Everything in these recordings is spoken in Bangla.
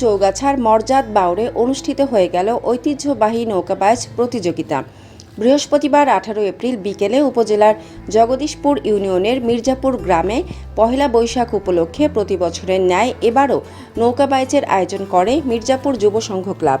চৌগাছার মর্যাদ বাউরে অনুষ্ঠিত হয়ে গেল ঐতিহ্যবাহী নৌকাবাজ প্রতিযোগিতা। বৃহস্পতিবার আঠারো এপ্রিল বিকেলে উপজেলার জগদীশপুর ইউনিয়নের মির্জাপুর গ্রামে পহেলা বৈশাখ উপলক্ষে প্রতি বছরের ন্যায় এবারও নৌকাবাইচের আয়োজন করে মির্জাপুর যুব সংঘ ক্লাব।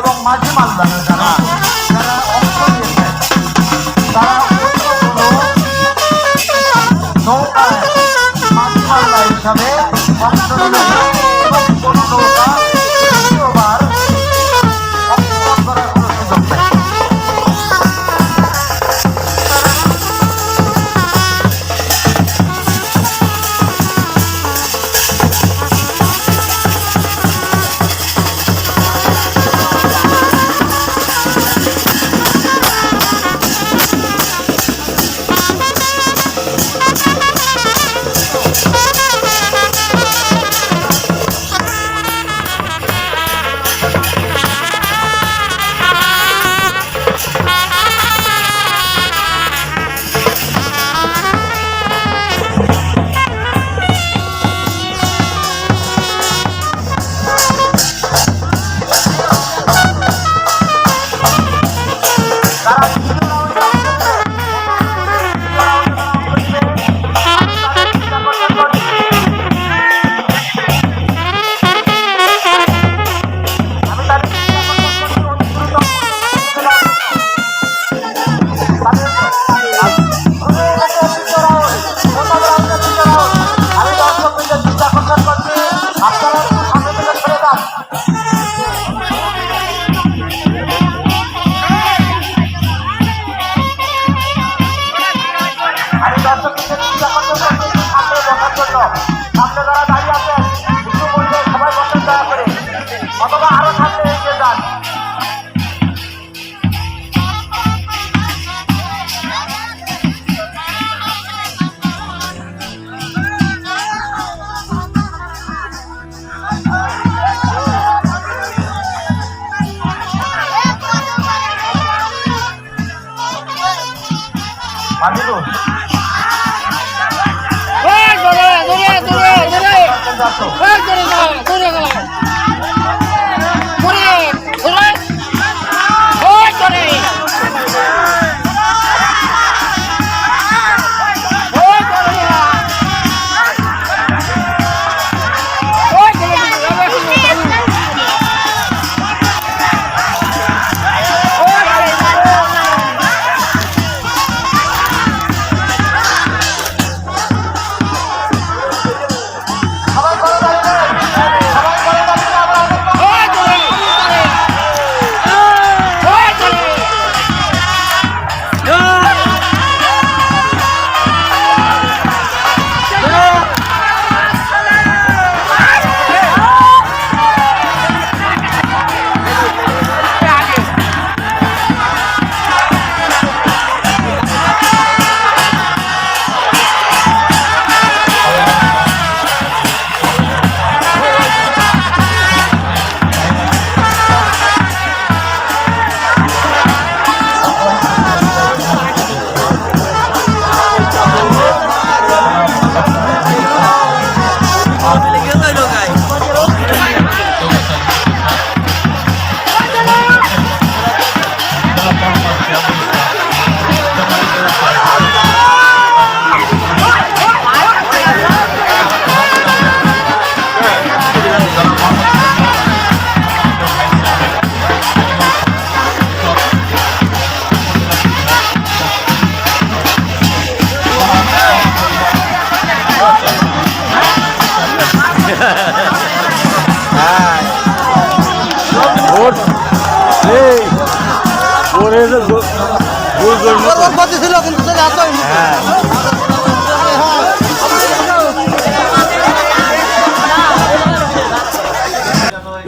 এবং মাঝি মালদার যারা যারা অংশ নিয়েছে তারা নৌকায় মাঝি মালদা হিসাবে অংশ নিয়েছে এবং কোনো নৌকা ছিল কিন্তু চলে আসোই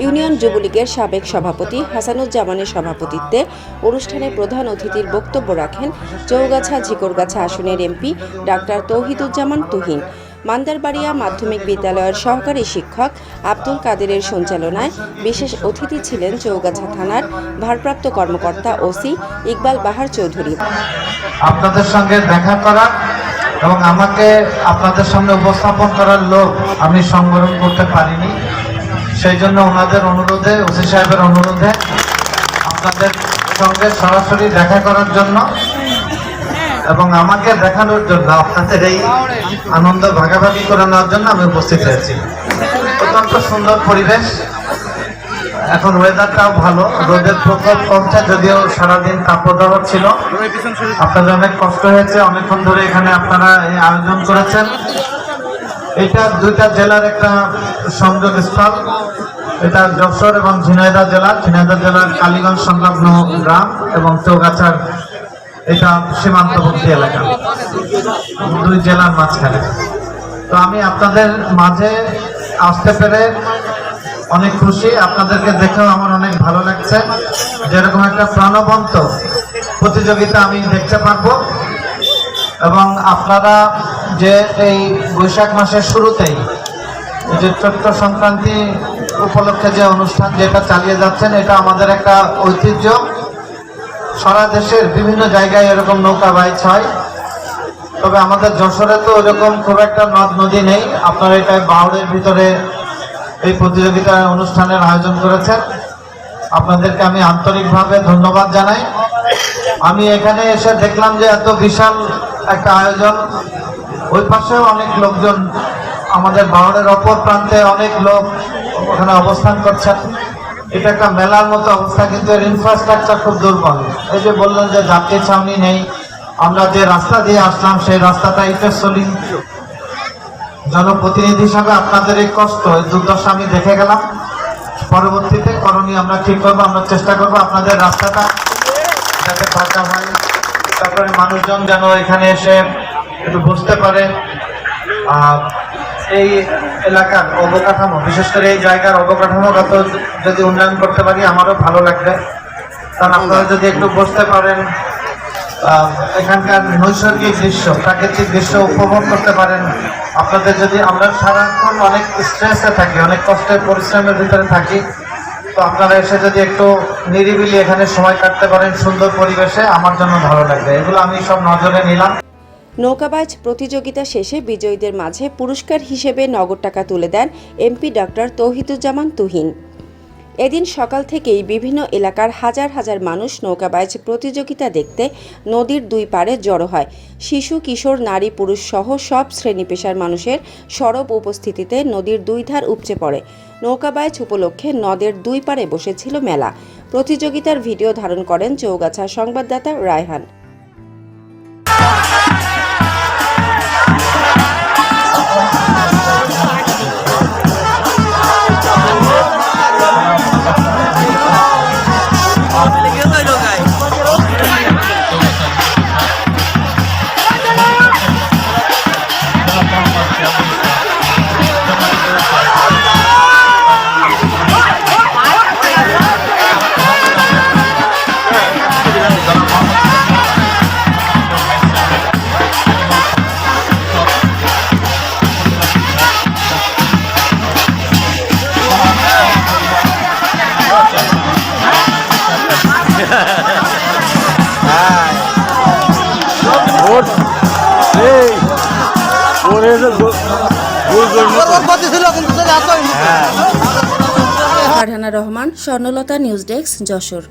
ইউনিয়ন যুবলীগের সাবেক সভাপতি হাসানুজ্জামানের সভাপতিত্বে অনুষ্ঠানে প্রধান অতিথির বক্তব্য রাখেন চৌগাছা ঝিকরগাছা আসনের এমপি ডাক্তার তৌহিদুজ্জামান তুহিন। মান্দারবাড়িয়া মাধ্যমিক বিদ্যালয়ের সহকারী শিক্ষক আব্দুল কাদেরের সঞ্চালনায় বিশেষ অতিথি ছিলেন চৌগাছা থানার ভারপ্রাপ্ত কর্মকর্তা ওসি ইকবাল বাহার চৌধুরী। আপনাদের সঙ্গে দেখা করার এবং আমাকে আপনাদের সামনে উপস্থাপন করার লোক আমি সংবরণ করতে পারিনি। সেই জন্য ওনাদের অনুরোধে, ওসি সাহেবের অনুরোধে আপনাদের সঙ্গে সরাসরি দেখা করার জন্য এবং আমাকে দেখানোর জন্য, আপনাদের এই আনন্দ ভাগাভাগি করে নেওয়ার জন্য আমি উপস্থিত হয়েছি। অত্যন্ত সুন্দর পরিবেশ। এখন ওয়েদারটাও ভালো। রোদের প্রকোপ কমছে, যদিও সারাদিন তাপদাহ ছিল। আপনাদের অনেক কষ্ট হয়েছে। অনেকক্ষণ ধরে এখানে আপনারা এই আয়োজন করেছেন। এটা দুইটা জেলার একটা সংযোগ স্থল। এটা যশোর এবং ঝিনাইদা জেলা। ঝিনাইদা জেলার কালীগঞ্জ সংলগ্ন গ্রাম এবং চৌগাছার এটা সীমান্তবর্তী এলাকা। দুই জেলার মাঝখানে। তো আমি আপনাদের মাঝে আসতে পেরে অনেক খুশি। আপনাদেরকে দেখেও আমার অনেক ভালো লাগছে। যেরকম একটা প্রাণবন্ত প্রতিযোগিতা আমি দেখতে পারব। এবং আপনারা যে এই বৈশাখ মাসের শুরুতেই যে চৈত্র সংক্রান্তি উপলক্ষে যে অনুষ্ঠান যেটা চালিয়ে যাচ্ছেন, এটা আমাদের একটা ঐতিহ্য। সারা দেশের বিভিন্ন জায়গায় এরকম নৌকা বাইচ হয়। তবে আমাদের যশোরে তো ওরকম খুব একটা নদ নদী নেই। আপনারা এটা বাউড়ের ভিতরে এই প্রতিযোগিতা অনুষ্ঠানের আয়োজন করেছেন। আপনাদেরকে আমি আন্তরিকভাবে ধন্যবাদ জানাই। আমি এখানে এসে দেখলাম যে এত বিশাল একটা আয়োজন। ওই পাশেও অনেক লোকজন আমাদের বাউড়ের অপর প্রান্তে অনেক লোক ওখানে অবস্থান করছেন। এটা একটা মেলার মতো অবস্থা কিন্তু এর ইনফ্রাস্ট্রাকচার খুব দুর্বল। এই যে বললেন যে যাত্রী ছাউনি নেই আমরা যে রাস্তা দিয়ে আসলাম সেই রাস্তাটা সলিং জনপ্রতিনিধি হিসাবে আপনাদের এই কষ্ট এই দুর্দশা আমি দেখে গেলাম। পরবর্তীতে করণীয় আমরা ঠিক করব আমরা চেষ্টা করব আপনাদের রাস্তাটা যাতে ফাঁকা হয়। তারপরে মানুষজন যেন এখানে এসে একটু বুঝতে পারে। আহ, এই এলাকার অবকাঠামো, বিশেষ করে এই জায়গার অবকাঠামোগত যদি উন্নয়ন করতে পারি, আমারও ভালো লাগবে। কারণ আপনারা যদি একটু বসতে পারেন এখানকার নৈসর্গিক দৃশ্য, প্রাকৃতিক দৃশ্য উপভোগ করতে পারেন। আপনাদের যদি আমরা সারাক্ষণ অনেক স্ট্রেসে থাকি, অনেক কষ্টের পরিশ্রমের ভিতরে থাকি, তো আপনারা এসে যদি একটু নিরিবিলি এখানে সময় কাটতে পারেন সুন্দর পরিবেশে, আমার জন্য ভালো লাগবে। এগুলো আমি সব নজরে নিলাম। নৌকাবাজ প্রতিযোগিতা শেষে বিজয়ীদের মাঝে পুরস্কার হিসেবে নগদ টাকা তুলে দেন এমপি ডক্টর তৌহিদুজ্জামান তুহিন। এদিন সকাল থেকেই বিভিন্ন এলাকার হাজার হাজার মানুষ নৌকাবাজ প্রতিযোগিতা দেখতে নদীর দুই পাড়ে জড়ো হয়। শিশু, কিশোর, নারী, পুরুষ সহ সব শ্রেণি পেশার মানুষের সরব উপস্থিতিতে নদীর দুই ধার উপচে পড়ে। নৌকাবাজ উপলক্ষে নদের দুই পাড়ে বসেছিল মেলা। প্রতিযোগিতার ভিডিও ধারণ করেন চৌগাছা সংবাদদাতা Raihan. Farhana Rahman Swarnalata news desk Jessore.